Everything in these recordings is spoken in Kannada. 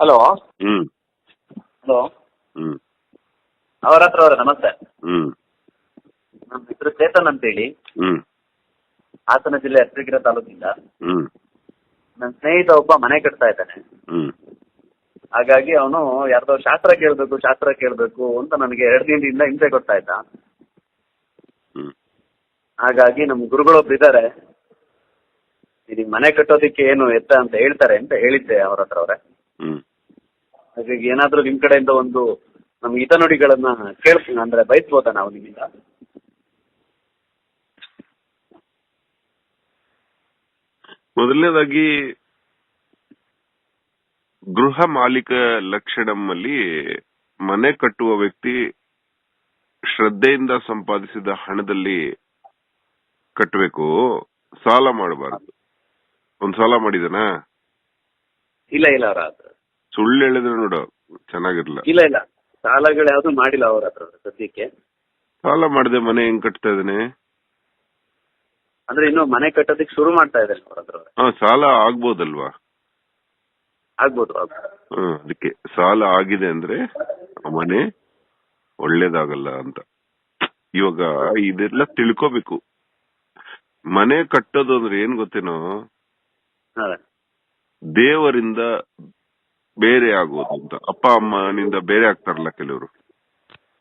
ಹಲೋ? ಹ್ಮ್. ಹಲೋ? ಹ್ಮ್. ಅವರ ಹತ್ರ ಅವರೇ ನಮಸ್ತೆ. ಹ್ಮ್. ನಮ್ಮ ಹೆಸರು ಚೇತನ್ ಅಂತೇಳಿ. ಹ್ಮ್. ಹಾಸನ ಜಿಲ್ಲೆ ಅರಸೀಕೆರೆ ತಾಲೂಕಿಂದ. ಹ್ಮ್. ನನ್ನ ಸ್ನೇಹಿತ ಒಬ್ಬ ಮನೆ ಕಟ್ತಾ ಇದ್ದಾನೆ. ಹ್ಮ್. ಹಾಗಾಗಿ ಅವನು ಯಾರ್ದೋ ಶಾಸ್ತ್ರ ಕೇಳಬೇಕು ಶಾಸ್ತ್ರ ಕೇಳಬೇಕು ಅಂತ ನನಗೆ ಎರಡು ದಿನದಿಂದ ಹಿಂಸೆ ಕೊಡ್ತಾ ಇದ್ದ. ಹ್ಮ್. ಹಾಗಾಗಿ ನಮ್ಮ ಗುರುಗಳೊಬ್ರು ಇದ್ದಾರೆ. ಇಲ್ಲಿ ಮನೆ ಕಟ್ಟೋದಕ್ಕೆ ಏನು ಎತ್ತ ಅಂತ ಹೇಳ್ತಾರೆ ಅಂತ ಹೇಳಿದ್ದೆ ಅವ್ರ ಹತ್ರ ಅವರೇ. ಹಾಗಾಗಿ ಏನಾದ್ರೂ ನಿಮ್ ಕಡೆಯಿಂದ ಒಂದು ನಮ್ಮ ಹಿತನುಡಿಗಳನ್ನ ಕೇಳ್ತೀನಿ ಅಂದ್ರೆ ಬಯಸ್ಬೋದಾ ನಾವು ನಿಮ್ಮಿಂದ? ಮೊದಲನೇದಾಗಿ ಗೃಹ ಮಾಲೀಕ ಲಕ್ಷಣಮ್ಮಲ್ಲಿ ಮನೆ ಕಟ್ಟುವ ವ್ಯಕ್ತಿ ಶ್ರದ್ಧೆಯಿಂದ ಸಂಪಾದಿಸಿದ ಹಣದಲ್ಲಿ ಕಟ್ಟಬೇಕು. ಸಾಲ ಮಾಡಬಾರದು. ಒಂದ್ ಸಾಲ ಮಾಡಿದನ? ಇಲ್ಲ ಇಲ್ಲ ಅವ್ರ ಹತ್ರ. ಸುಳ್ಳು ಹೇಳಿದ್ರು ನೋಡು ಚೆನ್ನಾಗಿರ್ಲಿಲ್ಲ. ಇಲ್ಲ ಇಲ್ಲ. ಸಾಲಗಳು ಯಾವ್ದು ಮಾಡಿಲ್ಲ ಅವ್ರ ಹತ್ರ ಸದ್ಯಕ್ಕೆ. ಸಾಲ ಮಾಡಿದೆ ಮನೆ ಹೆಂಗ್ ಕಟ್ತಾ ಇದ್ದಾನೆ? ಅಂದ್ರೆ ಇನ್ನು ಮನೆ ಕಟ್ಟೋದಕ್ಕೆ ಶುರು ಮಾಡ್ತಾ ಇದ್ದಾರೆ ಅವ್ರ ಹತ್ರ ಅವ್ರೆ. ಹಾ ಸಾಲ ಆಗ್ಬೋದಲ್ವಾ? ಆಗ್ಬೋದು ಆಗ್ಬೋದು. ಹ್ಮ್ ಅದಕ್ಕೆ ಸಾಲ ಆಗಿದೆ ಅಂದ್ರೆ ಆ ಮನೆ ಒಳ್ಳೇದಾಗಲ್ಲ ಅಂತ. ಇವಾಗ ಇದೆಲ್ಲ ತಿಳ್ಕೋಬೇಕು. ಮನೆ ಕಟ್ಟೋದು ಅಂದ್ರೆ ಏನ್ ಗೊತ್ತೇನೋ? ದೇವರಿಂದ ಬೇರೆ ಆಗೋದು ಅಂತ. ಅಪ್ಪ ಅಮ್ಮನಿಂದ ಬೇರೆ ಆಗ್ತಾರಲ್ಲ ಕೆಲವರು.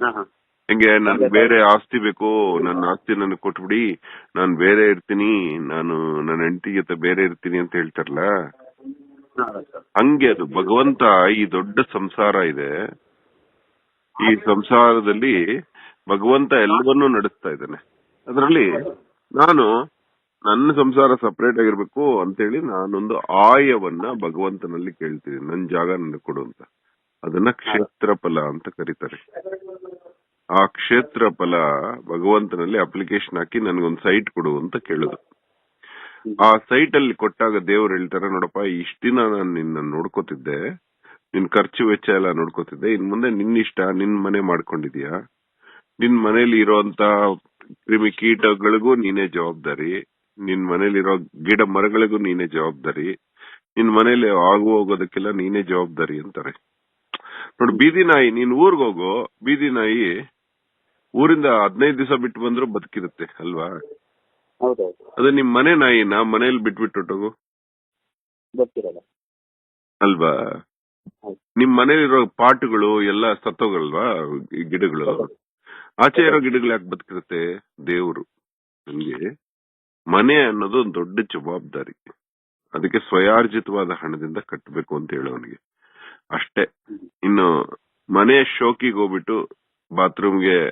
ಹಾ ನನ್ ಹೆಂಗೆ ನನ್ಗೆ ಬೇರೆ ಆಸ್ತಿ ಬೇಕು ನನ್ನ ಆಸ್ತಿ ನನಗೆ ಕೊಟ್ಬಿಡಿ ನಾನ್ ಬೇರೆ ಇರ್ತೀನಿ ನಾನು ನನ್ನ ಹೆಂಡತಿ ಜೊತೆ ಬೇರೆ ಇರ್ತೀನಿ ಅಂತ ಹೇಳ್ತಾರಲ್ಲ? ಹಾ, ಸರ್. ಹಂಗೆ ಅದು ಭಗವಂತ ಈ ದೊಡ್ಡ ಸಂಸಾರ ಇದೆ. ಈ ಸಂಸಾರದಲ್ಲಿ ಭಗವಂತ ಎಲ್ಲವನ್ನೂ ನಡೆಸ್ತಾ ಇದ್ದಾನೆ. ಅದರಲ್ಲಿ ನಾನು ನನ್ನ ಸಂಸಾರ ಸಪರೇಟ್ ಆಗಿರ್ಬೇಕು ಅಂತೇಳಿ ನಾನೊಂದು ಆಯವನ್ನ ಭಗವಂತನಲ್ಲಿ ಕೇಳ್ತೀನಿ. ನನ್ ಜಾಗ ನನಗೆ ಕೊಡು ಅಂತ. ಅದನ್ನ ಕ್ಷೇತ್ರ ಫಲ ಅಂತ ಕರೀತಾರೆ. ಆ ಕ್ಷೇತ್ರ ಫಲ ಭಗವಂತನಲ್ಲಿ ಅಪ್ಲಿಕೇಶನ್ ಹಾಕಿ ನನಗೊಂದು ಸೈಟ್ ಕೊಡು ಅಂತ ಕೇಳುದು. ಆ ಸೈಟ್ ಅಲ್ಲಿ ಕೊಟ್ಟಾಗ ದೇವ್ರು ಹೇಳ್ತಾರೆ ನೋಡಪ್ಪ ಇಷ್ಟ ದಿನ ನಾನು ನಿನ್ನ ನೋಡ್ಕೋತಿದ್ದೆ ನಿನ್ ಖರ್ಚು ವೆಚ್ಚ ಎಲ್ಲ ನೋಡ್ಕೋತಿದ್ದೆ ಇನ್ ಮುಂದೆ ನಿನ್ನ ಇಷ್ಟ ನಿನ್ ಮನೆ ಮಾಡ್ಕೊಂಡಿದೀಯಾ? ನಿನ್ ಮನೇಲಿ ಇರೋಂತ ಕ್ರಿಮಿ ಕೀಟಗಳಿಗೂ ನೀನೇ ಜವಾಬ್ದಾರಿ. ನಿನ್ ಮನೇಲಿರೋ ಗಿಡ ಮರಗಳಿಗೂ ನೀನೇ ಜವಾಬ್ದಾರಿ. ನಿನ್ ಮನೇಲಿ ಆಗು ಹೋಗೋದಕ್ಕೆಲ್ಲ ನೀನೇ ಜವಾಬ್ದಾರಿ ಅಂತಾರೆ. ನೋಡು ಬೀದಿ ನಾಯಿ ನೀನ್ ಊರ್ಗ್ ಹೋಗು. ಬೀದಿ ನಾಯಿ ಊರಿಂದ ಹದಿನೈದು ದಿವಸ ಬಿಟ್ಟು ಬಂದ್ರು ಬದುಕಿರುತ್ತೆ ಅಲ್ವಾ? ಅದೇ ನಿಮ್ ಮನೆ ನಾಯಿನ? ಮನೇಲಿ ಬಿಟ್ಬಿಟ್ಟು ಅಲ್ವಾ. ನಿಮ್ ಮನೇಲಿರೋ ಪಾಟ್ಗಳು ಎಲ್ಲ ಸತ್ತೋಗಲ್ವಾ? ಗಿಡಗಳು. ಆಚೆ ಇರೋ ಗಿಡಗಳು ಯಾಕೆ ಬದುಕಿರುತ್ತೆ? ದೇವ್ರು. ನಮ್ಗೆ ಮನೆ ಅನ್ನೋದು ಒಂದು ದೊಡ್ಡ ಜವಾಬ್ದಾರಿ. ಅದಕ್ಕೆ ಸ್ವಯಾರ್ಜಿತವಾದ ಹಣದಿಂದ ಕಟ್ಟಬೇಕು ಅಂತ ಹೇಳೋನಿಗೆ ಅಷ್ಟೇ. ಇನ್ನು ಮನೆ ಶೋಕಿಗೆ ಹೋಗ್ಬಿಟ್ಟು ಬಾತ್ರೂಮ್ಗೆ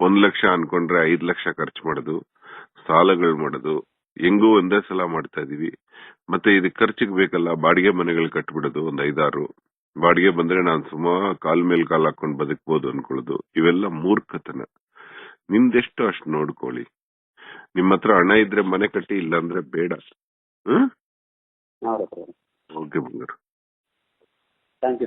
ಒಂದ್ ಲಕ್ಷ ಅನ್ಕೊಂಡ್ರೆ ಐದ್ ಲಕ್ಷ ಖರ್ಚು ಮಾಡೋದು, ಸಾಲಗಳು ಮಾಡೋದು, ಹೆಂಗೂ ಒಂದೇ ಸಲ ಮಾಡ್ತಾ ಇದೀವಿ. ಮತ್ತೆ ಇದಕ್ಕೆ ಖರ್ಚಿಗೆ ಬೇಕಲ್ಲ, ಬಾಡಿಗೆ ಮನೆಗಳು ಕಟ್ಬಿಡೋದು ಒಂದ್ ಐದಾರು. ಬಾಡಿಗೆ ಬಂದ್ರೆ ನಾನು ಸುಮ್ಮ ಕಾಲ್ ಮೇಲೆ ಕಾಲ್ ಹಾಕೊಂಡ್ ಬದುಕ್ಬೋದು ಅನ್ಕೊಳ್ಳೋದು. ಇವೆಲ್ಲ ಮೂರ್ಖತನ. ನಿಮ್ದೆಷ್ಟು ಅಷ್ಟು ನೋಡ್ಕೊಳ್ಳಿ. ನಿಮ್ ಹತ್ರ ಹಣ ಇದ್ರೆ ಮನೆ ಕಟ್ಟಿ ಇಲ್ಲ ಅಂದ್ರೆ ಬೇಡ. ಹ್ಮ್? ಓಕೆ ಬಂಗಾರ. Thank you